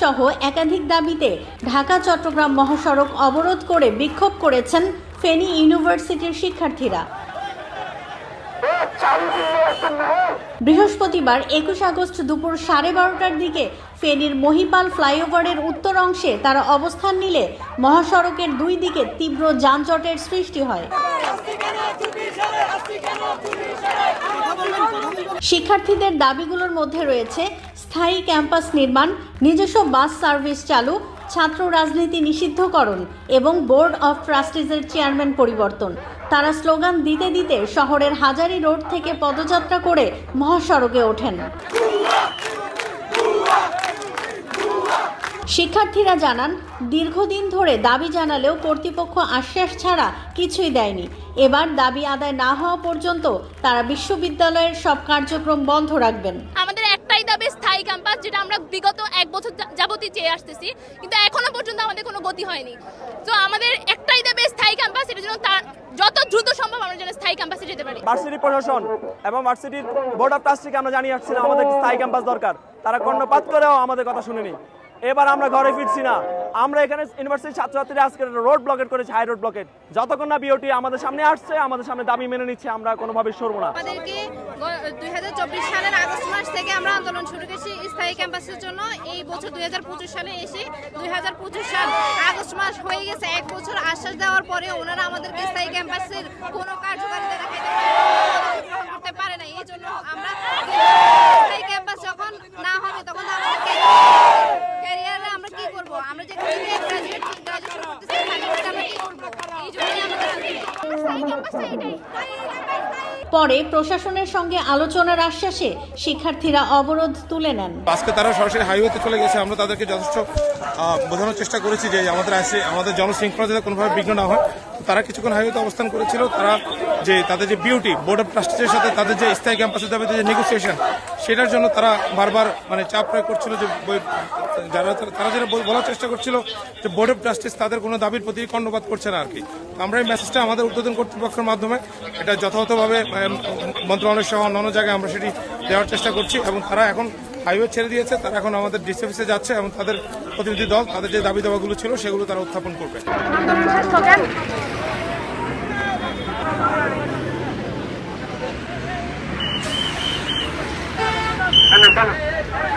সহ একাধিক দাবিতে ঢাকা, চট্টগ্রাম মহাসড়ক অবরোধ করে বিক্ষোভ করেছেন ফেনী ইউনিভার্সিটির শিক্ষার্থীরা। বৃহস্পতিবার একুশ আগস্ট দুপুর সাড়ে বারোটার দিকে ফেনীর মহিপাল ফ্লাইওভারের উত্তর অংশে তারা অবস্থান নিলে মহাসড়কের দুই দিকে তীব্র যানজটের সৃষ্টি হয়। শিক্ষার্থীদের দাবিগুলোর মধ্যে রয়েছে স্থায়ী ক্যাম্পাস নির্মাণ, নিজস্ব বাস সার্ভিস চালু, ছাত্র রাজনীতি নিষিদ্ধকরণ এবং বোর্ড অফ ট্রাস্টিজের চেয়ারম্যান পরিবর্তন। তারা স্লোগান দিতে দিতে শহরের হাজারি রোড থেকে পদযাত্রা করে মহাসড়কে ওঠেন। শিক্ষার্থীরা জানান দীর্ঘদিন ধরে দাবি জানালেও কর্তৃপক্ষ আশ্বাস ছাড়া কিছুই দেয়নি। এবার দাবি আদায় না হওয়া পর্যন্ত তারা বিশ্ববিদ্যালয়ের সব কার্যক্রম বন্ধ রাখবেন। আমাদের একটাই দাবি স্থায়ী ক্যাম্পাস যেটা আমরা বিগত এক বছর যা- যাবতই চেয়ে আসতেছি কিন্তু এখনও পর্যন্ত আমাদের কোনো গতি হয়নি। তো আমাদের একটাই দাবি স্থায়ী ক্যাম্পাস এটার জন্য তার যত দ্রুত সম্ভব আমরা যেন স্থায়ী ক্যাম্পাসে যেতে পারি। ভার্সিটি প্রশাসন এবং ভার্সিটির বোর্ড অফ ট্রাস্টিকে আমরা জানিয়ে আসছিলাম আমাদের স্থায়ী ক্যাম্পাস দরকার। তারা কর্ণপাত করেও আমাদের কথা শুনেনি। এবার আমরা ঘরে ফিরছি না। আমরা এখানে ইউনিভার্সিটির ছাত্রছাত্রীরা আজকে রোড ব্লকেট করেছি হাই রোড ব্লকেট যতক্ষণ না বিওটি আমাদের সামনে আসছে, আমাদের সামনে দাবি মেনে নিচ্ছে, আমরা কোনোভাবে সরবো না। দুই হাজার চব্বিশ সালের আগস্ট মাস থেকে আমরা আন্দোলন শুরু করেছি স্থায়ী ক্যাম্পাসের জন্য। এই বছর দুই হাজার পঁচিশ সালে এসে দুই হাজার পঁচিশ সাল আগস্ট মাস হয়ে গেছে। এক বছর আশ্বাস দেওয়ার পরে ওনারা আমাদেরকে স্থায়ী ক্যাম্পাসের কোনো কার্যকারিতা দেখাইতে না, গ্রহণ করতে পারে না এই জন্য আমরা স্থায়ী ক্যাম্পাস যখন না হবে তখন তো আমাদেরকে ক্যারিয়ারে আমরা কি করব আমরা যে গ্রাজুয়েট গ্রাজুয়েশন করতেছি তাহলে আমরা কি করব এই জন্যই আমাদের আন্দোলন। স্থায়ী ক্যাম্পাসটা এটাই পরে প্রশাসনের সঙ্গে আলোচনার আশ্বাসে শিক্ষার্থীরা অবরোধ তুলে নেন। আজকে তারা সরাসরি হাইওয়েতে চলে গেছে, আমরা তাদেরকে যথেষ্ট বোঝানোর চেষ্টা করেছি যে আমাদের আসে, আমাদের জনশৃঙ্খলা যাতে কোনোভাবে বিঘ্ন না হয়। তারা কিছুক্ষণ হাইওয়েতে অবস্থান করেছিল, তারা যে, তাদের যে বিউটি বোর্ড অফ ট্রাস্টিজের সাথে তাদের যে স্থায়ী ক্যাম্পাসের দাবিতে যে নেগোসিয়েশন সেটার জন্য তারা বারবার মানে চাপ প্রয়োগ করছিল যে যারা তারা বল- বলার চেষ্টা করছিল যে বোর্ড অফ ট্রাস্টিস তাদের কোনো দাবির প্রতি কর্ণপাত করছে না আর কি। আমরা এই মেসেজটা আমাদের উদ্বোধন কর্তৃপক্ষের মাধ্যমে এটা যথাযথভাবে মন্ত্রণালয় সহ অন্যান্য জায়গায় আমরা সেটি দেওয়ার চেষ্টা করছি এবং তারা এখন হাইওয়ে ছেড়ে দিয়েছে, তারা এখন আমাদের ডিসি অফিসে যাচ্ছে এবং তাদের প্রতিনিধি দল, তাদের যে দাবি দাবাগুলো ছিল সেগুলো তারা উত্থাপন করবে। Canım.